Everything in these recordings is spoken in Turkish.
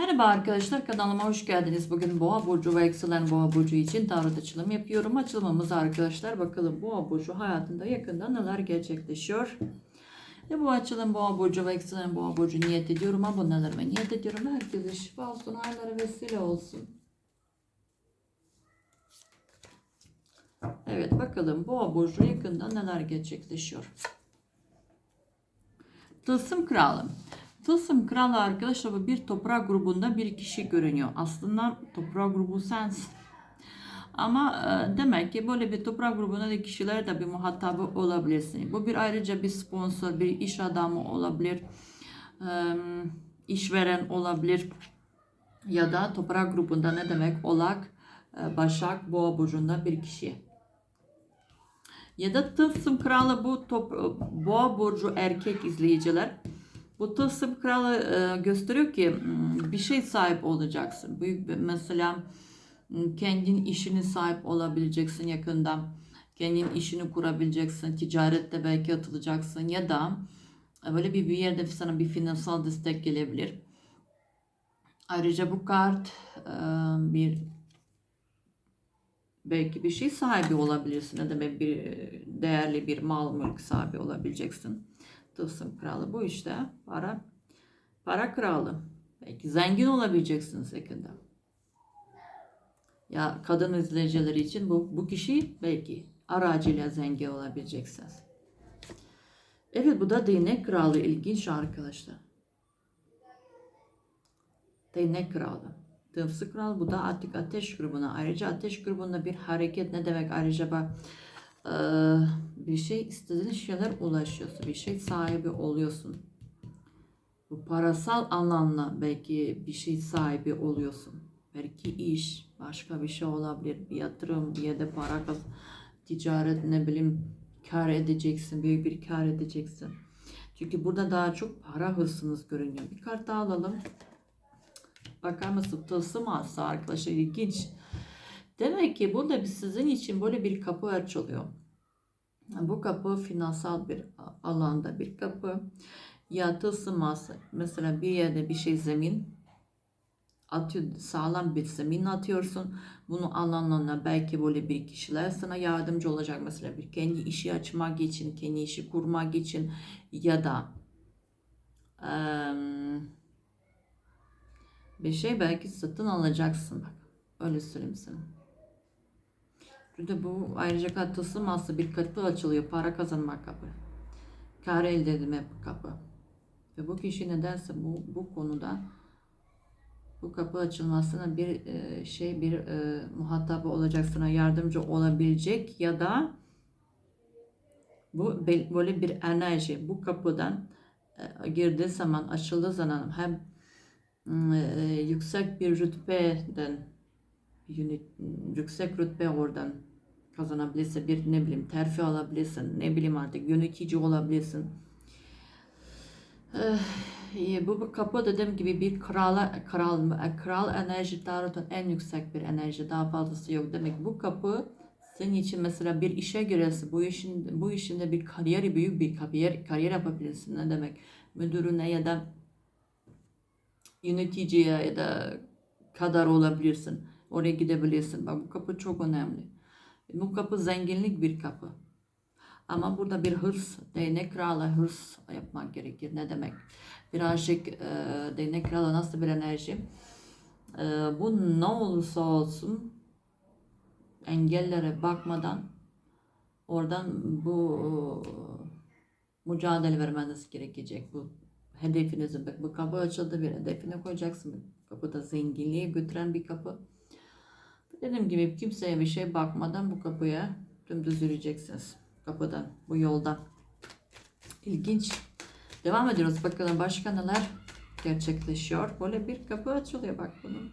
Merhaba arkadaşlar kanalıma hoş geldiniz. Bugün Boğa burcu ve yükselen Boğa burcu için tarot açılımı yapıyorum. Açılımımız arkadaşlar bakalım Boğa burcu hayatında yakında neler gerçekleşiyor. Ve bu açılım Boğa burcu ve yükselen Boğa burcu niyet ediyorum. Abonelerime niyet ediyorum. Herkese şifa olsun, hayırlara vesile olsun. Evet bakalım Boğa burcu yakında neler gerçekleşiyor. Tılsım kralı. Tılsım kralı arkadaşlar bu bir toprak grubunda bir kişi görünüyor. Aslında toprak grubu sensin. Ama e, demek ki böyle bir toprak grubunda da kişiler de bir muhatabı olabilirsin. Bu bir ayrıca bir sponsor, bir iş adamı olabilir. e, işveren olabilir. Ya da toprak grubunda ne demek? Olak, e, Başak, Boğa burcunda bir kişi. Ya da tılsım kralı bu top, boğa burcu erkek izleyiciler. Bu tılsım kralı e, gösteriyor ki m, bir şey sahip olacaksın. Büyük bir, mesela m, kendin işini sahip olabileceksin yakında. Kendin işini kurabileceksin. Ticarette belki atılacaksın ya da e, böyle bir, bir yerde sana bir finansal destek gelebilir. Ayrıca bu kart e, bir belki bir şey sahibi olabilirsin ya da bir değerli bir mal mülk sahibi olabileceksin. Tılsım kralı bu işte para para kralı. Belki zengin olabileceksiniz yakında. Ya kadın izleyicileri için bu, bu kişi belki aracıyla zengin olabileceksiniz. Evet bu da değnek kralı ilginç arkadaşlar. Değnek kralı. Tımsı kral bu da artık ateş grubuna. Ayrıca ateş grubunda bir hareket ne demek? Ayrıca bak bir şey istediğin şeyler ulaşıyorsun. Bir şey sahibi oluyorsun. Bu parasal anlamda belki bir şey sahibi oluyorsun. Belki iş, başka bir şey olabilir. Bir yatırım, bir yerde para kaz, ticaret ne bileyim kar edeceksin. Büyük bir kar edeceksin. Çünkü burada daha çok para hırsınız görünüyor. Bir kart daha alalım. Bakar mısın? Tılsım asa arkadaşlar ilginç. Demek ki burada bir sizin için böyle bir kapı açılıyor. Bu kapı finansal bir alanda bir kapı. Ya tılsım asa mesela bir yerde bir şey zemin atıyor, sağlam bir zemin atıyorsun. Bunu alanlarına belki böyle bir kişiler sana yardımcı olacak. Mesela bir kendi işi açmak için, kendi işi kurmak için ya da bir şey belki satın alacaksın bak. Öyle söyleyeyim sana. Burada bu ayrıca katılsın aslında bir kapı açılıyor. Para kazanmak kapı. Kar elde etme kapı. Ve bu kişi nedense bu, bu konuda bu kapı açılmasına bir e, şey bir e, muhatabı olacak sana yardımcı olabilecek ya da bu böyle bir enerji bu kapıdan e, girdiği zaman açıldığı zaman hem e, yüksek bir rütbeden yüksek rütbe oradan kazanabilirse bir ne bileyim terfi alabilirsin ne bileyim artık yönetici olabilirsin Eh, bu, kapı dediğim gibi bir krala kral kral enerji tarotun en yüksek bir enerji daha fazlası yok demek bu kapı senin için mesela bir işe girerse bu işin bu işinde bir kariyeri büyük bir kariyer kariyer yapabilirsin ne demek müdürüne ya da yöneticiye ya da kadar olabilirsin. Oraya gidebilirsin. Bak bu kapı çok önemli. Bu kapı zenginlik bir kapı. Ama burada bir hırs, değnek kralı hırs yapmak gerekir. Ne demek? Birazcık e, değnek kralı nasıl bir enerji? E, bu ne olursa olsun engellere bakmadan oradan bu e, mücadele vermeniz gerekecek. Bu hedefinizi bak bu kapı açıldı bir hedefine koyacaksın. Kapıda zenginliğe götüren bir kapı. Dediğim gibi kimseye bir şey bakmadan bu kapıya dümdüz yürüyeceksiniz. Kapıdan, bu yoldan. İlginç. Devam ediyoruz. Bakalım başka neler gerçekleşiyor. Böyle bir kapı açılıyor bak bunun.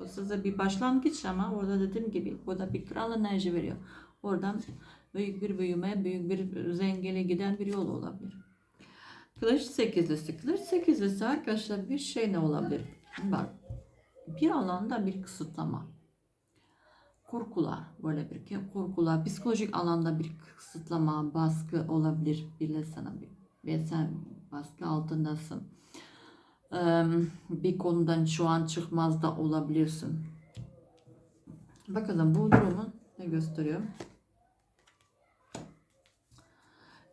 O size bir başlangıç ama orada dediğim gibi burada bir kral enerji veriyor. Oradan büyük bir büyüme, büyük bir zenginliğe giden bir yol olabilir. Kılıç sekizlisi. Kılıç sekizlisi arkadaşlar bir şey ne olabilir? Bak bir alanda bir kısıtlama. Korkular böyle bir. Korkular. Psikolojik alanda bir kısıtlama, baskı olabilir. Bile sana bir. Ve sen baskı altındasın. Bir konudan şu an çıkmaz da olabilirsin. Bakalım bu durumu ne gösteriyor?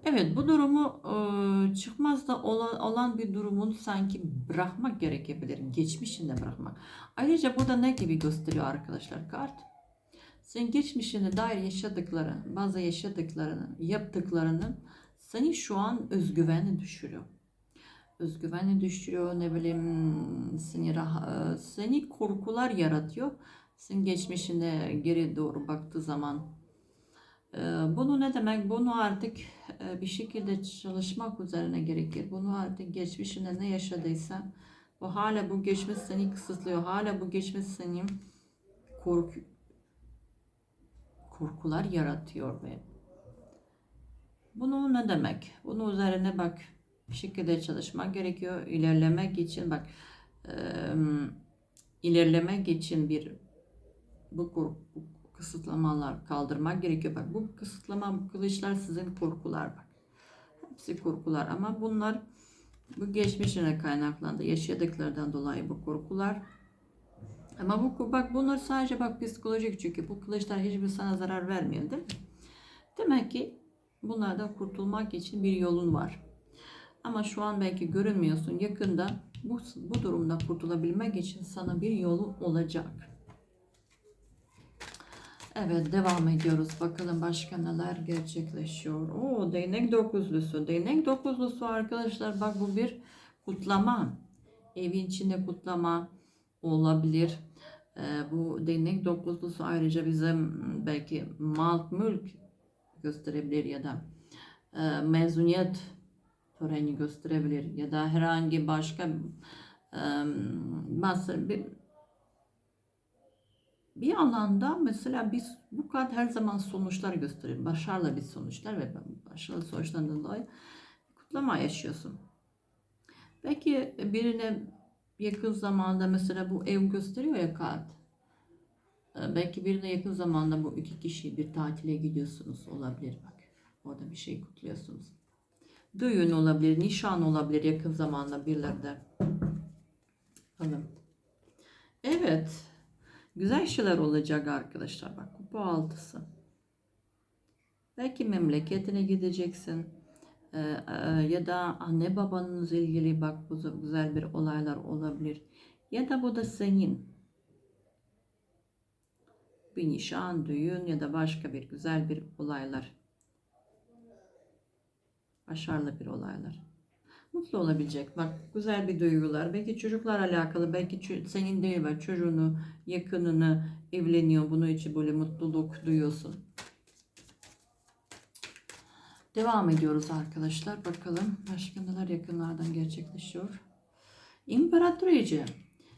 Evet bu durumu eee, çıkmaz da olan, olan bir durumun sanki bırakmak gerekebilir. Geçmişinde bırakmak. Ayrıca burada ne gibi gösteriyor arkadaşlar kart? Senin geçmişine dair yaşadıkları, bazı yaşadıklarını, yaptıklarının seni şu an özgüveni düşürüyor. Özgüveni düşürüyor, ne bileyim seni, rah- seni korkular yaratıyor. Senin geçmişine geri doğru baktığı zaman ee, Bunu ne demek? Bunu artık e, bir şekilde çalışmak üzerine gerekir. Bunu artık geçmişinde ne yaşadıysan bu hala bu geçmiş seni kısıtlıyor. Hala bu geçmiş seni korku korkular yaratıyor ve bunu ne demek? Bunun üzerine bak bir şekilde çalışmak gerekiyor. İlerlemek için bak e, ilerlemek için bir bu bu kısıtlamalar kaldırmak gerekiyor. Bak bu kısıtlama bu kılıçlar sizin korkular bak. Hepsi korkular ama bunlar bu geçmişine kaynaklandı. Yaşadıklarından dolayı bu korkular. Ama bu bak bunlar sadece bak psikolojik çünkü bu kılıçlar hiçbir sana zarar vermiyor değil mi? Demek ki bunlardan kurtulmak için bir yolun var. Ama şu an belki görünmüyorsun. Yakında bu, bu durumda kurtulabilmek için sana bir yolun olacak. Evet devam ediyoruz. Bakalım başka neler gerçekleşiyor. Oo değnek dokuzlusu. Değnek dokuzlusu arkadaşlar bak bu bir kutlama. Evin içinde kutlama olabilir. Ee, bu değnek dokuzlusu ayrıca bize m, belki mal mülk gösterebilir ya da e, mezuniyet töreni gösterebilir ya da herhangi başka e, masa- bir, bir alanda mesela biz bu kart her zaman sonuçlar gösterir. Başarılı bir sonuçlar ve başarılı sonuçlarından dolayı kutlama yaşıyorsun. Belki birine yakın zamanda mesela bu ev gösteriyor ya kart. Ee, Belki birine yakın zamanda bu iki kişi bir tatile gidiyorsunuz olabilir bak. Orada bir şey kutluyorsunuz. Düğün olabilir, nişan olabilir yakın zamanda birilerinde. Bakalım. Evet. Güzel şeyler olacak arkadaşlar. Bak kupa altısı. Belki memleketine gideceksin. Ee, e, ya da anne babanızla ilgili bak bu güzel bir olaylar olabilir. Ya da bu da senin. Bir nişan, düğün ya da başka bir güzel bir olaylar. Başarılı bir olaylar. Mutlu olabilecek. Bak güzel bir duygular. Belki çocuklar alakalı. Belki senin değil bak çocuğunu, yakınını evleniyor. Bunun için böyle mutluluk duyuyorsun. Devam ediyoruz arkadaşlar. Bakalım başka neler yakınlardan gerçekleşiyor. İmparatoriçe.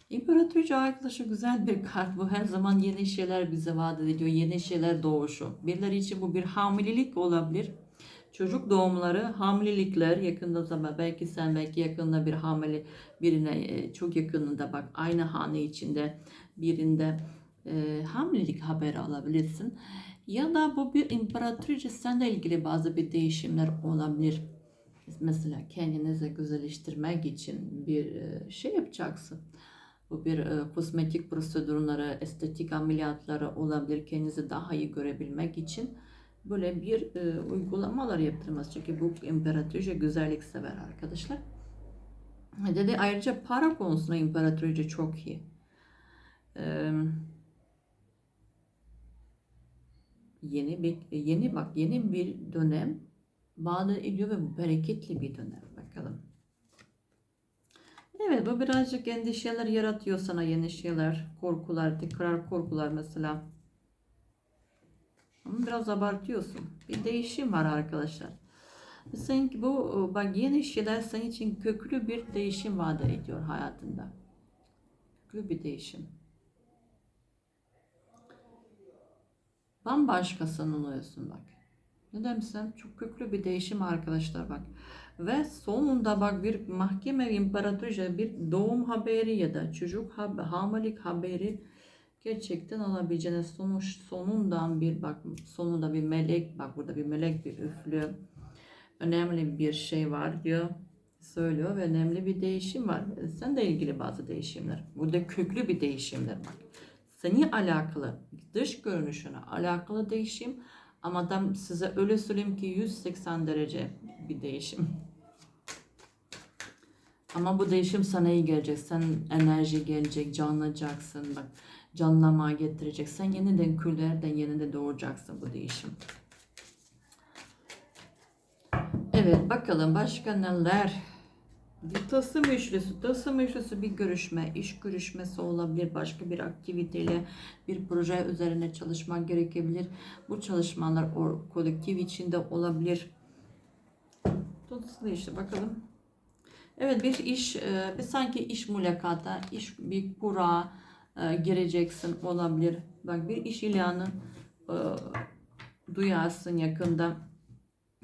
İmparatoriçe arkadaşlar güzel bir kart. Bu her zaman yeni şeyler bize vaat ediyor. Yeni şeyler doğuşu. Birileri için bu bir hamilelik olabilir. Çocuk doğumları, hamilelikler yakında zaman belki sen belki yakında bir hamile birine e, çok yakınında bak aynı hane içinde birinde e, hamilelik haberi alabilirsin. Ya da bu bir imparatoriçe seninle ilgili bazı bir değişimler olabilir. Mesela kendinizi güzelleştirmek için bir e, şey yapacaksın. Bu bir e, kozmetik prosedürleri, estetik ameliyatları olabilir. Kendinizi daha iyi görebilmek için böyle bir e, uygulamalar yaptırması. Çünkü bu imparatoriçe güzellik sever arkadaşlar. Dedi ayrıca para konusunda imparatoriçe çok iyi. Eee yeni bir yeni bak yeni bir dönem vaat ediyor ve bu bereketli bir dönem bakalım. Evet bu birazcık endişeler yaratıyor sana yeni şeyler, korkular, tekrar korkular mesela. Ama biraz abartıyorsun. Bir değişim var arkadaşlar. Sanki bu bak yeni şeyler senin için köklü bir değişim vaat ediyor hayatında. Köklü bir değişim. Bambaşkasın oluyorsun bak. Ne demsem çok köklü bir değişim arkadaşlar bak. Ve sonunda bak bir mahkeme imparatoriçe bir doğum haberi ya da çocuk hab hamilelik haberi gerçekten alabileceğiniz sonuç sonundan bir bak sonunda bir melek bak burada bir melek bir üflü önemli bir şey var diyor. söylüyor ve önemli bir değişim var. Sen de ilgili bazı değişimler. Burada köklü bir değişimler bak. Seni alakalı, dış görünüşüne alakalı değişim ama adam size öyle söyleyeyim ki 180 derece bir değişim. Ama bu değişim sana iyi gelecek. Sen enerji gelecek, canlanacaksın. Bak canlanma getirecek. Sen yeniden küllerden yeniden doğacaksın bu değişim. Evet bakalım başka neler? Bir tasım üçlüsü. Tasım üçlüsü bir görüşme, iş görüşmesi olabilir. Başka bir aktiviteyle bir proje üzerine çalışmak gerekebilir. Bu çalışmalar o kolektif içinde olabilir. Tutsun işte bakalım. Evet bir iş, e, bir sanki iş mülakata, iş bir kura e, gireceksin olabilir. Bak bir iş ilanı e, duyarsın yakında.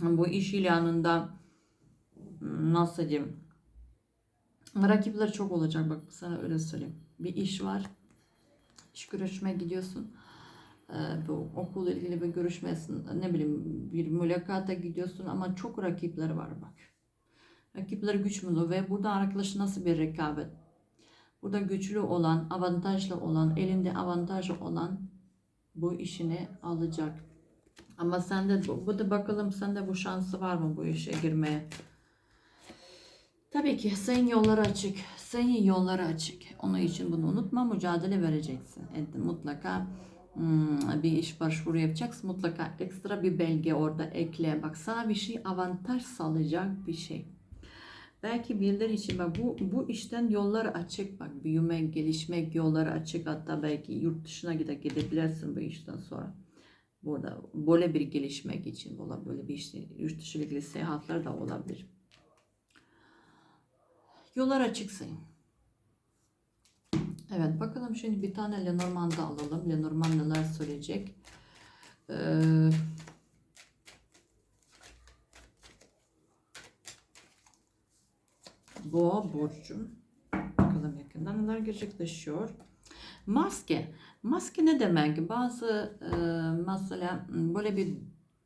Bu iş ilanında nasıl diyeyim? Rakipler çok olacak bak sana öyle söyleyeyim. Bir iş var. İş görüşmeye gidiyorsun. Ee, bu okulla ilgili bir görüşmesin. Ne bileyim bir mülakata gidiyorsun ama çok rakipler var bak. Rakipler güçlü ve burada arkadaş nasıl bir rekabet? Burada güçlü olan, avantajlı olan, elinde avantajı olan bu işini alacak. Ama sende bu, bu da bakalım sende bu şansı var mı bu işe girmeye? Tabii ki senin yolları açık. Senin yolları açık. Onun için bunu unutma. Mücadele vereceksin. Evet, mutlaka hmm, bir iş başvuru yapacaksın. Mutlaka ekstra bir belge orada ekle. Bak sana bir şey avantaj sağlayacak bir şey. Belki birileri için bak bu bu işten yollar açık bak büyümek, gelişmek yolları açık hatta belki yurt dışına gide gidebilirsin bu işten sonra. Burada böyle bir gelişmek için böyle bir işte yurt dışı ilgili seyahatler de olabilir. Yollar açıksın. Evet bakalım şimdi bir tane Lenormand'ı alalım. Lenormand neler söyleyecek? Ee, Boğa burcu. Bakalım yakından neler gerçekleşiyor. Maske. Maske ne demek? Bazı e, mesela böyle bir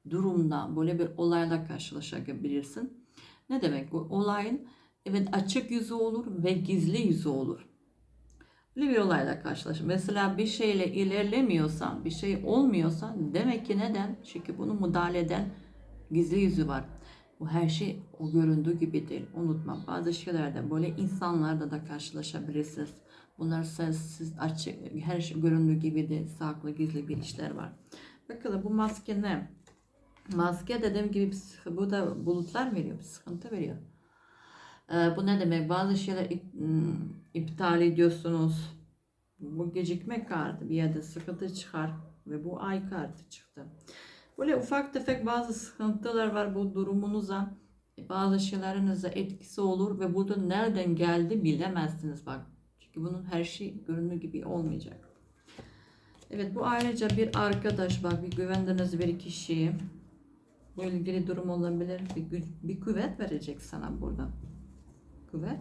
durumda, böyle bir olayla karşılaşabilirsin. Ne demek bu? Olayın evet açık yüzü olur ve gizli yüzü olur. Böyle bir olayla karşılaş. Mesela bir şeyle ilerlemiyorsan, bir şey olmuyorsa demek ki neden? Çünkü bunu müdahale eden gizli yüzü var. Bu her şey o göründüğü gibi değil. Unutma bazı şeylerde böyle insanlarla da karşılaşabilirsiniz. Bunlar sessiz, açık, her şey göründüğü gibi değil. Saklı, gizli bir işler var. Bakalım bu maske ne? Maske dediğim gibi bu da bulutlar veriyor, bir sıkıntı veriyor. Ee, bu ne demek? Bazı şeyler ım, iptal ediyorsunuz. Bu gecikme kartı bir yerde sıkıntı çıkar ve bu ay kartı çıktı. Böyle ufak tefek bazı sıkıntılar var bu durumunuza. Bazı şeylerinize etkisi olur ve burada nereden geldi bilemezsiniz bak. Çünkü bunun her şey göründüğü gibi olmayacak. Evet bu ayrıca bir arkadaş bak bir güvendiğiniz bir kişi. Bu ilgili durum olabilir. Bir, bir kuvvet verecek sana burada. Kuvvet.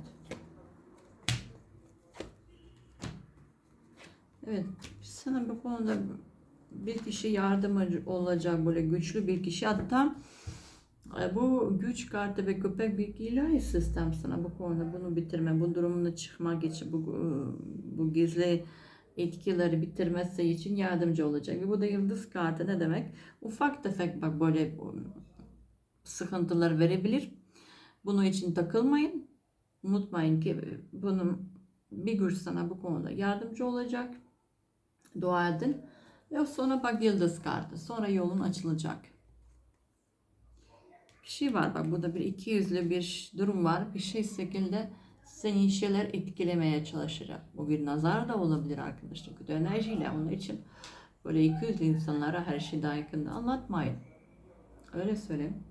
Evet sana bu konuda bir kişi yardımcı olacak böyle güçlü bir kişi hatta e, bu güç kartı ve köpek bir ilahi sistem sana bu konuda bunu bitirme bu durumunu çıkmak için bu, e, bu gizli etkileri bitirmesi için yardımcı olacak. Ve bu da yıldız kartı ne demek? Ufak tefek bak böyle sıkıntılar verebilir. Bunun için takılmayın. Unutmayın ki bunun bir güç sana bu konuda yardımcı olacak. Dua edin. Ve sonra bak yıldız kartı. Sonra yolun açılacak. Bir şey var bak burada bir iki yüzlü bir durum var. Bir şey şekilde seni şeyler etkilemeye çalışacak. Bu bir nazar da olabilir arkadaşlar. Kötü enerjiyle onun için böyle iki yüzlü insanlara her şeyi daha yakında anlatmayın. Öyle söyleyeyim.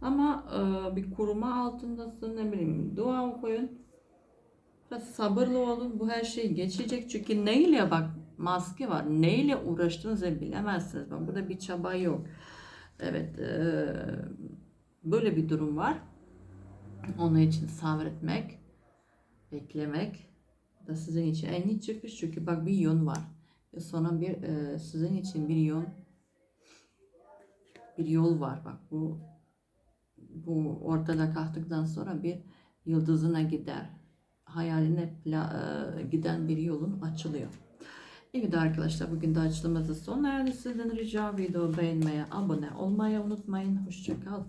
Ama e, bir kuruma altındasın ne bileyim dua okuyun. Biraz sabırlı olun. Bu her şey geçecek. Çünkü neyle bak maske var. Neyle uğraştığınızı bilemezsiniz. Bak burada bir çaba yok. Evet. E, böyle bir durum var. Onun için sabretmek, beklemek da sizin için en iyi çıkış. Çünkü bak bir yön var. Ve sonra bir e, sizin için bir yön bir yol var. Bak bu bu ortada kalktıktan sonra bir yıldızına gider. Hayaline e, giden bir yolun açılıyor. İyi de arkadaşlar bugün de açılımımızı sona erdi. Sizden rica video beğenmeye, abone olmayı unutmayın. Hoşçakalın.